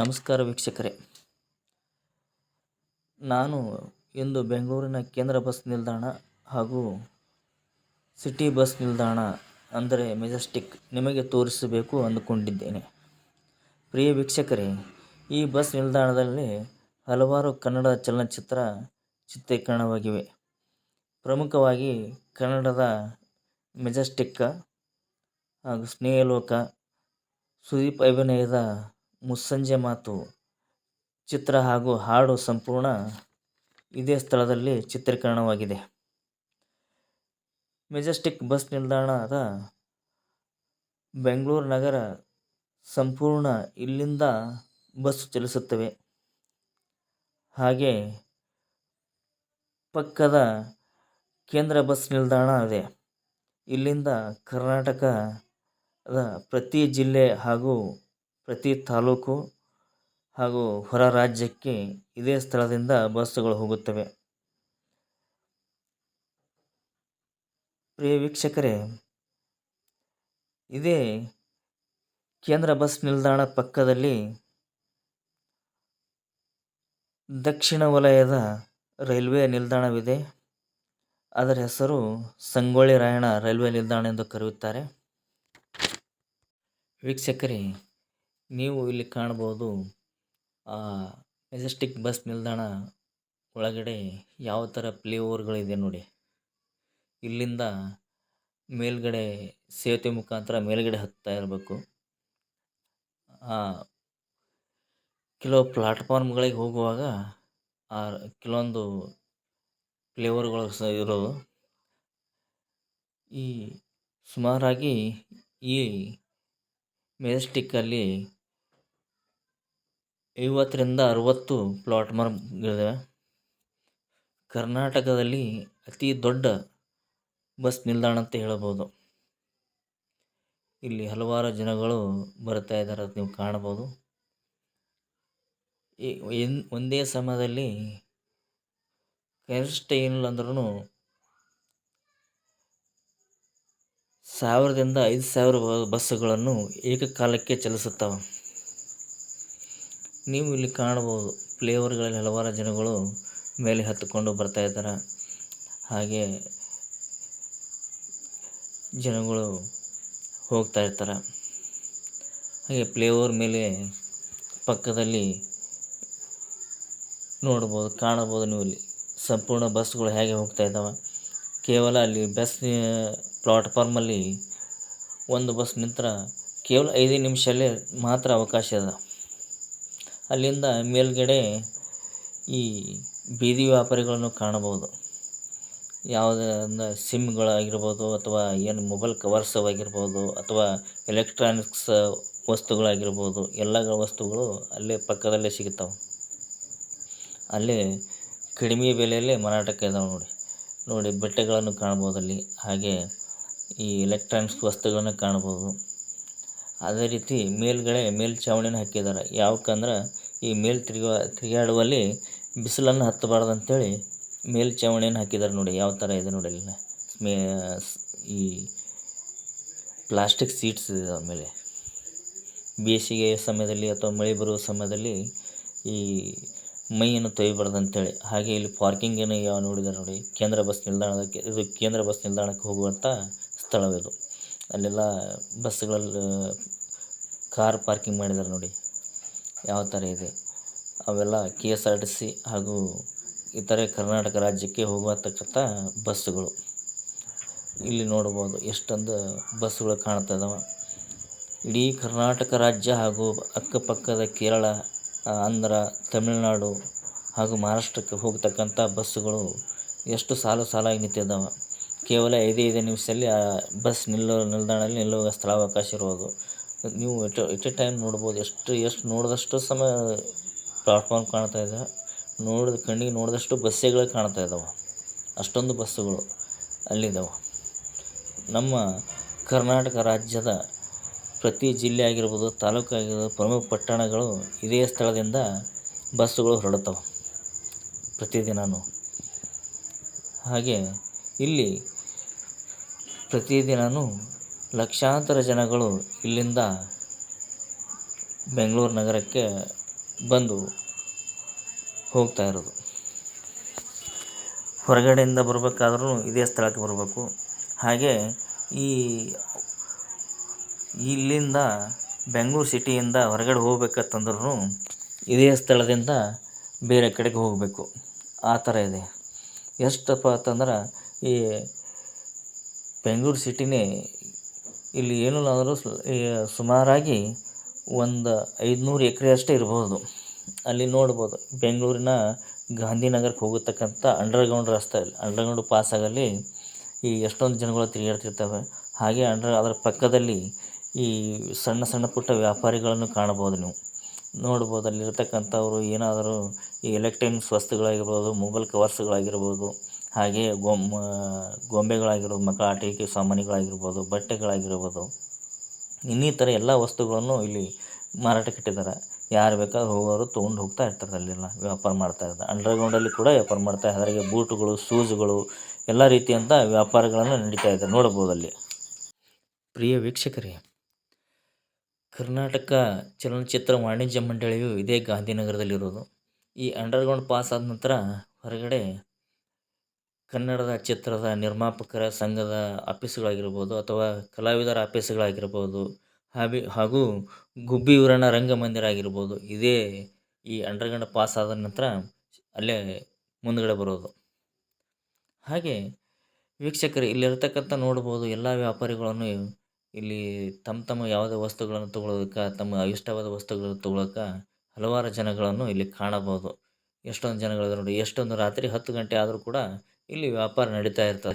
ನಮಸ್ಕಾರ ವೀಕ್ಷಕರೇ. ನಾನು ಇಂದು ಬೆಂಗಳೂರಿನ ಕೇಂದ್ರ ಬಸ್ ನಿಲ್ದಾಣ ಹಾಗೂ ಸಿಟಿ ಬಸ್ ನಿಲ್ದಾಣ, ಅಂದರೆ ಮೆಜೆಸ್ಟಿಕ್, ನಿಮಗೆ ತೋರಿಸಬೇಕು ಅಂದುಕೊಂಡಿದ್ದೇನೆ. ಪ್ರಿಯ ವೀಕ್ಷಕರೇ, ಈ ಬಸ್ ನಿಲ್ದಾಣದಲ್ಲಿ ಹಲವಾರು ಕನ್ನಡ ಚಲನಚಿತ್ರ ಚಿತ್ರೀಕರಣವಾಗಿವೆ. ಪ್ರಮುಖವಾಗಿ ಕನ್ನಡದ ಮೆಜೆಸ್ಟಿಕ್ಕ ಹಾಗೂ ಸ್ನೇಹಲೋಕ, ಸುದೀಪ್ ಅಭಿನಯದ ಮುಸ್ಸಂಜೆ ಮಾತು, ಚಿತ್ರ ಹಾಗೂ ಹಾಡು ಸಂಪೂರ್ಣ ಇದೇ ಸ್ಥಳದಲ್ಲಿ ಚಿತ್ರೀಕರಣವಾಗಿದೆ. ಮೆಜೆಸ್ಟಿಕ್ ಬಸ್ ನಿಲ್ದಾಣದ ಬೆಂಗಳೂರು ನಗರ ಸಂಪೂರ್ಣ ಇಲ್ಲಿಂದ ಬಸ್ ಚಲಿಸುತ್ತವೆ. ಹಾಗೆ ಪಕ್ಕದ ಕೇಂದ್ರ ಬಸ್ ನಿಲ್ದಾಣ ಇದೆ. ಇಲ್ಲಿಂದ ಕರ್ನಾಟಕದ ಪ್ರತಿ ಜಿಲ್ಲೆ ಹಾಗೂ ಪ್ರತಿ ತಾಲೂಕು ಹಾಗೂ ಹೊರ ರಾಜ್ಯಕ್ಕೆ ಇದೇ ಸ್ಥಳದಿಂದ ಬಸ್ಸುಗಳು ಹೋಗುತ್ತವೆ. ಪ್ರಿಯ ವೀಕ್ಷಕರೇ, ಇದೇ ಕೇಂದ್ರ ಬಸ್ ನಿಲ್ದಾಣ ಪಕ್ಕದಲ್ಲಿ ದಕ್ಷಿಣ ವಲಯದ ರೈಲ್ವೆ ನಿಲ್ದಾಣವಿದೆ. ಅದರ ಹೆಸರು ಸಂಗೊಳ್ಳಿ ರಾಯಣ್ಣ ರೈಲ್ವೆ ನಿಲ್ದಾಣ ಎಂದು ಕರೆಯುತ್ತಾರೆ. ವೀಕ್ಷಕರೇ ನೀವು ಇಲ್ಲಿ ಕಾಣಬಹುದು ಆ ಮೆಜೆಸ್ಟಿಕ್ ಬಸ್ ನಿಲ್ದಾಣ ಒಳಗಡೆ ಯಾವ ಥರ ಪ್ಲೇ ಓವರ್ಗಳಿದೆ ನೋಡಿ. ಇಲ್ಲಿಂದ ಮೇಲ್ಗಡೆ ಸೇತುವೆ ಮುಖಾಂತರ ಮೇಲ್ಗಡೆ ಹತ್ತಾ ಇರಬೇಕು. ಕೆಲವು ಪ್ಲಾಟ್ಫಾರ್ಮ್ಗಳಿಗೆ ಹೋಗುವಾಗ ಆ ಕೆಲವೊಂದು ಫ್ಲೇವರ್ಗಳು ಸಹ ಇರೋದು. ಈ ಸುಮಾರಾಗಿ ಈ ಮೆಜೆಸ್ಟಿಕ್ಕಲ್ಲಿ ಐವತ್ತರಿಂದ ಅರುವತ್ತು ಪ್ಲಾಟ್ಫಾರ್ಮ್ಗಳಿವೆ ಕರ್ನಾಟಕದಲ್ಲಿ ಅತಿ ದೊಡ್ಡ ಬಸ್ ನಿಲ್ದಾಣ ಅಂತ ಹೇಳಬಹುದು ಇಲ್ಲಿ ಹಲವಾರು ಜನಗಳು ಬರ್ತಾ ಇದ್ದಾರೆ ನೀವು ಕಾಣಬಹುದು ಒಂದೇ ಸಮಯದಲ್ಲಿ ಕನಿಷ್ಠ ಏನಿಲ್ಲ ಅಂದ್ರೂ ಸಾವಿರದಿಂದ ಐದು ಸಾವಿರ ಬಸ್ಸುಗಳನ್ನು ಏಕಕಾಲಕ್ಕೆ ಚಲಿಸುತ್ತವೆ. ನೀವು ಇಲ್ಲಿ ಕಾಣಬಹುದು. ಓವರ್ಗಳಲ್ಲಿ ಹಲವಾರು ಜನಗಳು ಮೇಲೆ ಹತ್ತಿಕೊಂಡು ಬರ್ತಾ ಇದ್ದಾರೆ. ಹಾಗೆ ಜನಗಳು ಹೋಗ್ತಾ ಇರ್ತಾರೆ. ಹಾಗೆ ಫ್ಲೇವರ್ ಮೇಲೆ ಪಕ್ಕದಲ್ಲಿ ನೋಡ್ಬೋದು ಕಾಣಬೋದು ನೀವು ಇಲ್ಲಿ. ಸಂಪೂರ್ಣ ಬಸ್ಗಳು ಹೇಗೆ ಹೋಗ್ತಾ ಇದ್ದಾವೆ. ಕೇವಲ ಅಲ್ಲಿ ಬಸ್, ಪ್ಲಾಟ್ಫಾರ್ಮಲ್ಲಿ ಒಂದು ಬಸ್ ನಿಂತರ ಕೇವಲ ಐದು ನಿಮಿಷಲ್ಲೇ ಮಾತ್ರ ಅವಕಾಶ ಇದೆ. ಅಲ್ಲಿಂದ ಮೇಲ್ಗಡೆ ಈ ಬೀದಿ ವ್ಯಾಪಾರಿಗಳನ್ನು ಕಾಣಬಹುದು. ಯಾವುದೇ ಸಿಮ್ಗಳಾಗಿರ್ಬೋದು ಅಥವಾ ಏನು ಮೊಬೈಲ್ ಕವರ್ಸ್ ಆಗಿರ್ಬೋದು ಅಥವಾ ಎಲೆಕ್ಟ್ರಾನಿಕ್ಸ್ ವಸ್ತುಗಳಾಗಿರ್ಬೋದು ಎಲ್ಲ ವಸ್ತುಗಳು ಅಲ್ಲೇ ಪಕ್ಕದಲ್ಲೇ ಸಿಗುತ್ತವೆ. ಅಲ್ಲಿ ಕಡಿಮೆ ಬೆಲೆಯಲ್ಲಿ ಮಾರಾಟಕ್ಕೆ ಇದಾವೆ ನೋಡಿ. ನೋಡಿ, ಬಟ್ಟೆಗಳನ್ನು ಕಾಣ್ಬೋದು ಅಲ್ಲಿ. ಹಾಗೆ ಈ ಎಲೆಕ್ಟ್ರಾನಿಕ್ಸ್ ವಸ್ತುಗಳನ್ನು ಕಾಣ್ಬೋದು ಅದೇ ರೀತಿ ಮೇಲ್ಗಡೆ ಮೇಲ್ಛಾವಣಿನ ಹಾಕಿದ್ದಾರೆ. ಯಾವಕ್ಕಂದ್ರೆ ಈ ಮೇಲ್ ತಿರುಗುವ ತಿರುಗಾಡುವಲ್ಲಿ ಬಿಸಿಲನ್ನು ಹತ್ತಬಾರ್ದು ಅಂತೇಳಿ ಮೇಲ್ಛಾವಣಿಯನ್ನು ಹಾಕಿದ್ದಾರೆ ನೋಡಿ. ಯಾವ ಥರ ಇದೆ ನೋಡಿ ಅಲ್ಲಿ ಮೇ, ಈ ಪ್ಲಾಸ್ಟಿಕ್ ಸೀಟ್ಸ್ ಇದೆ ಆಮೇಲೆ ಬೇಸಿಗೆ ಸಮಯದಲ್ಲಿ ಅಥವಾ ಮಳೆ ಬರುವ ಸಮಯದಲ್ಲಿ ಈ ಮೈಯನ್ನು ತೊಯ್ಯಬಾರ್ದು ಅಂತೇಳಿ ಹಾಗೆ ಇಲ್ಲಿ ಪಾರ್ಕಿಂಗನ್ನು ಯಾವ ನೋಡಿದ್ದಾರೆ ನೋಡಿ. ಕೇಂದ್ರ ಬಸ್ ನಿಲ್ದಾಣಕ್ಕೆ, ಇದು ಕೇಂದ್ರ ಬಸ್ ನಿಲ್ದಾಣಕ್ಕೆ ಹೋಗುವಂಥ ಸ್ಥಳವಿದು. ಅಲ್ಲೆಲ್ಲ ಬಸ್ಗಳಲ್ಲಿ ಕಾರ್ ಪಾರ್ಕಿಂಗ್ ಮಾಡಿದ್ದಾರೆ ನೋಡಿ. ಯಾವ ಥರ ಇದೆ. ಅವೆಲ್ಲ K S R T C ಹಾಗೂ ಇತರೆ ಕರ್ನಾಟಕ ರಾಜ್ಯಕ್ಕೆ ಹೋಗತಕ್ಕಂಥ ಬಸ್ಸುಗಳು. ಇಲ್ಲಿ ನೋಡ್ಬೋದು ಎಷ್ಟೊಂದು ಬಸ್ಸುಗಳು ಕಾಣ್ತಾ ಇದ್ದಾವೆ ಇಡೀ ಕರ್ನಾಟಕ ರಾಜ್ಯ ಹಾಗೂ ಅಕ್ಕಪಕ್ಕದ ಕೇರಳ, ಆಂಧ್ರ, ತಮಿಳುನಾಡು ಹಾಗೂ ಮಹಾರಾಷ್ಟ್ರಕ್ಕೆ ಹೋಗ್ತಕ್ಕಂಥ ಬಸ್ಸುಗಳು ಎಷ್ಟು ಸಾಲು ಸಾಲಾಗಿ ನಿಂತಿದ್ದಾವೆ ಕೇವಲ ಐದೇ ಐದು ನಿಮಿಷದಲ್ಲಿ ಆ ಬಸ್ ನಿಲ್ಲೋ ನಿಲ್ದಾಣದಲ್ಲಿ ನಿಲ್ಲುವ ಸ್ಥಳಾವಕಾಶ ಇರ್ಬೋದು ನೀವು ಎಟ್ ಎಟ್ ಎ ಟೈಮ್ ನೋಡ್ಬೋದು, ಎಷ್ಟು ಎಷ್ಟು ನೋಡಿದಷ್ಟು ಸಮಯ ಪ್ಲಾಟ್ಫಾರ್ಮ್ ಕಾಣ್ತಾ ಇದೆ. ನೋಡಿದ ಕಣ್ಣಿಗೆ ನೋಡಿದಷ್ಟು ಬಸ್ಸುಗಳೇ ಕಾಣ್ತಾ ಇದ್ದಾವೆ ಅಷ್ಟೊಂದು ಬಸ್ಸುಗಳು ಅಲ್ಲಿದ್ದಾವೆ ನಮ್ಮ ಕರ್ನಾಟಕ ರಾಜ್ಯದ ಪ್ರತಿ ಜಿಲ್ಲೆ ಆಗಿರ್ಬೋದು, ತಾಲೂಕು ಆಗಿರ್ಬೋದು, ಪ್ರಮುಖ ಪಟ್ಟಣಗಳು ಇದೇ ಸ್ಥಳದಿಂದ ಬಸ್ಸುಗಳು ಹೊರಡುತ್ತವೆ ಪ್ರತಿದಿನವೂ ಹಾಗೆ ಇಲ್ಲಿ ಪ್ರತಿದಿನವೂ ಲಕ್ಷಾಂತರ ಜನಗಳು ಇಲ್ಲಿಂದ ಬೆಂಗಳೂರು ನಗರಕ್ಕೆ ಬಂದು ಹೋಗ್ತಾ ಇರೋದು. ಹೊರಗಡೆಯಿಂದ ಬರಬೇಕಾದ್ರೂ ಇದೇ ಸ್ಥಳಕ್ಕೆ ಬರಬೇಕು. ಹಾಗೆ ಈ ಇಲ್ಲಿಂದ ಬೆಂಗಳೂರು ಸಿಟಿಯಿಂದ ಹೊರಗಡೆ ಹೋಗ್ಬೇಕಂತಂದ್ರೂ ಇದೇ ಸ್ಥಳದಿಂದ ಬೇರೆ ಕಡೆಗೆ ಹೋಗಬೇಕು. ಆ ಥರ ಇದೆ. ಎಷ್ಟಪ್ಪ ಅಂತಂದ್ರೆ ಈ ಬೆಂಗಳೂರು ಸಿಟಿನೇ ಇಲ್ಲಿ ಏನಿಲ್ಲ ಅಂದರೂ ಸುಮಾರಾಗಿ ಒಂದು ಐದುನೂರು ಎಕರೆ ಅಷ್ಟೇ ಇರ್ಬೋದು. ಅಲ್ಲಿ ನೋಡ್ಬೋದು, ಬೆಂಗಳೂರಿನ ಗಾಂಧಿನಗರಕ್ಕೆ ಹೋಗತಕ್ಕಂಥ ಅಂಡರ್ಗ್ರೌಂಡ್ ರಸ್ತೆ, ಅಂಡರ್ಗ್ರೌಂಡ್ ಪಾಸ್ ಆಗಲಿ ಈ ಎಷ್ಟೊಂದು ಜನಗಳು ತಿರುಗಾಡ್ತಿರ್ತವೆ. ಹಾಗೆ ಅಂಡರ್, ಅದರ ಪಕ್ಕದಲ್ಲಿ ಈ ಸಣ್ಣ ಸಣ್ಣ ಪುಟ್ಟ ವ್ಯಾಪಾರಿಗಳನ್ನು ಕಾಣಬೋದು ನೀವು. ನೋಡ್ಬೋದು, ಅಲ್ಲಿರ್ತಕ್ಕಂಥವ್ರು ಏನಾದರೂ ಈ ಎಲೆಕ್ಟ್ರಾನಿಕ್ಸ್ ವಸ್ತುಗಳಾಗಿರ್ಬೋದು ಮೊಬೈಲ್ ಕವರ್ಸ್ಗಳಾಗಿರ್ಬೋದು ಹಾಗೆ ಗೊಂಬ, ಗೊಂಬೆಗಳಾಗಿರ್ಬೋದು, ಮಕ್ಕಳ ಆಟಿಕೆ ಸಾಮಾನುಗಳಾಗಿರ್ಬೋದು ಬಟ್ಟೆಗಳಾಗಿರ್ಬೋದು, ಇನ್ನಿತರ ಎಲ್ಲ ವಸ್ತುಗಳನ್ನು ಇಲ್ಲಿ ಮಾರಾಟಕ್ಕೆ ಇಟ್ಟಿದ್ದಾರೆ. ಯಾರು ಬೇಕಾದ್ರೂ ಹೋಗೋರು ತೊಗೊಂಡು ಹೋಗ್ತಾ ಇರ್ತಾರೆ ಅಲ್ಲೆಲ್ಲ, ವ್ಯಾಪಾರ ಮಾಡ್ತಾ ಇರ್ತಾರೆ. ಅಂಡರ್ಗ್ರೌಂಡಲ್ಲಿ ಕೂಡ ವ್ಯಾಪಾರ ಮಾಡ್ತಾ ಅದ್ರಾಗೆ ಬೂಟುಗಳು, ಶೂಸ್ಗಳು, ಎಲ್ಲ ರೀತಿಯಂಥ ವ್ಯಾಪಾರಗಳನ್ನು ನಡೀತಾ ಇದೆ ನೋಡ್ಬೋದು ಅಲ್ಲಿ. ಪ್ರಿಯ ವೀಕ್ಷಕರೇ, ಕರ್ನಾಟಕ ಚಲನಚಿತ್ರ ವಾಣಿಜ್ಯ ಮಂಡಳಿಯು ಇದೇ ಗಾಂಧಿನಗರದಲ್ಲಿರೋದು. ಈ ಅಂಡರ್ಗ್ರೌಂಡ್ ಪಾಸ್ ಆದ ನಂತರ ಹೊರಗಡೆ ಕನ್ನಡದ ಚಿತ್ರದ ನಿರ್ಮಾಪಕರ ಸಂಘದ ಆಫೀಸ್ಗಳಾಗಿರ್ಬೋದು ಅಥವಾ ಕಲಾವಿದರ ಆಫೀಸ್ಗಳಾಗಿರ್ಬೋದು, ಹಾಬಿ ಹಾಗೂ ಗುಬ್ಬಿ ಊರಣ ರಂಗಮಂದಿರ ಆಗಿರ್ಬೋದು, ಇದೇ ಈ ಅಂಡರ್ಗ್ರೌಂಡ್ ಪಾಸ್ ಆದ ನಂತರ ಅಲ್ಲೇ ಮುಂದುಗಡೆ ಬರೋದು. ಹಾಗೆ ವೀಕ್ಷಕರು, ಇಲ್ಲಿರ್ತಕ್ಕಂಥ ನೋಡ್ಬೋದು ಎಲ್ಲ ವ್ಯಾಪಾರಿಗಳನ್ನು ಇಲ್ಲಿ ತಮ್ಮ ತಮ್ಮ ಯಾವುದೇ ವಸ್ತುಗಳನ್ನು ತಗೊಳ್ಳೋದಕ್ಕೆ ತಮ್ಮ ಇಷ್ಟವಾದ ವಸ್ತುಗಳನ್ನು ತೊಗೊಳಕ್ಕೆ ಹಲವಾರು ಜನಗಳನ್ನು ಇಲ್ಲಿ ಕಾಣಬಹುದು ಎಷ್ಟೊಂದು ಜನಗಳಿದ್ದಾರೆ ನೋಡಿ, ಎಷ್ಟೊಂದು ರಾತ್ರಿ ಹತ್ತು ಗಂಟೆ ಆದರೂ ಕೂಡ ಇಲ್ಲಿ ವ್ಯಾಪಾರ ನಡಿತಾ ಇರ್ತದೆ.